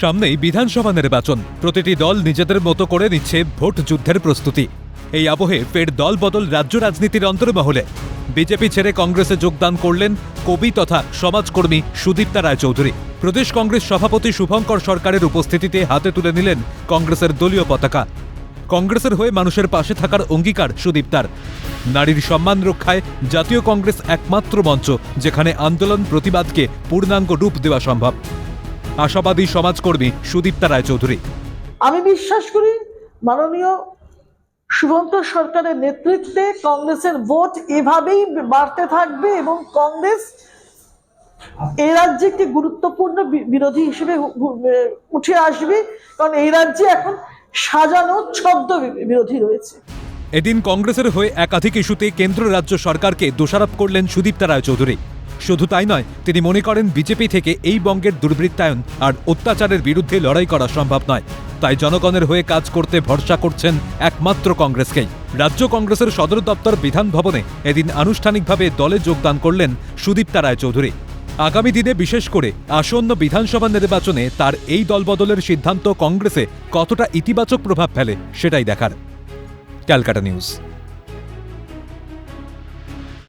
সামনেই বিধানসভা নির্বাচন। প্রতিটি দল নিজেদের মতো করে নিচ্ছে ভোট যুদ্ধের প্রস্তুতি। এই আবহে ফের দল বদল রাজ্য রাজনীতির অন্তর্মহলে। বিজেপি ছেড়ে কংগ্রেসে যোগদান করলেন কবি তথা সমাজকর্মী সুদীপ্তা রায়চৌধুরী। প্রদেশ কংগ্রেস সভাপতি শুভঙ্কর সরকারের উপস্থিতিতে হাতে তুলে নিলেন কংগ্রেসের দলীয় পতাকা। কংগ্রেসের হয়ে মানুষের পাশে থাকার অঙ্গীকার সুদীপ্তার। নারীর সম্মান রক্ষায় জাতীয় কংগ্রেস একমাত্র মঞ্চ, যেখানে আন্দোলন প্রতিবাদকে পূর্ণাঙ্গ রূপ দেওয়া সম্ভব। আশাবাদী সমাজকর্মী সুদীপ্তা রায়চৌধুরী। আমি বিশ্বাস করি মাননীয় শুভঙ্কর সরকারের নেতৃত্বে কংগ্রেসের ভোট এভাবেই বাড়তে থাকবে এবং কংগ্রেস এই রাজ্যে একটি গুরুত্বপূর্ণ বিরোধী হিসেবে উঠে আসবে। কারণ এই রাজ্যে এখন সাজানো ছদ্ম বিরোধী রয়েছে। এদিন কংগ্রেসের হয়ে একাধিক ইস্যুতে কেন্দ্র রাজ্য সরকারকে দোষারোপ করলেন সুদীপ্তা রায়চৌধুরী। শুধু তাই নয়, তিনি মনে করেন বিজেপি থেকে এই বঙ্গের দুর্বৃত্তায়ন আর অত্যাচারের বিরুদ্ধে লড়াই করা সম্ভব নয়। তাই জনগণের হয়ে কাজ করতে ভরসা করছেন একমাত্র কংগ্রেসকেই। রাজ্য কংগ্রেসের সদর দপ্তর বিধান ভবনে এদিন আনুষ্ঠানিকভাবে দলে যোগদান করলেন সুদীপ্তা রায়চৌধুরী। আগামী দিনে বিশেষ করে আসন্ন বিধানসভা নির্বাচনে তার এই দলবদলের সিদ্ধান্ত কংগ্রেসে কতটা ইতিবাচক প্রভাব ফেলে সেটাই দেখার। Calcutta news.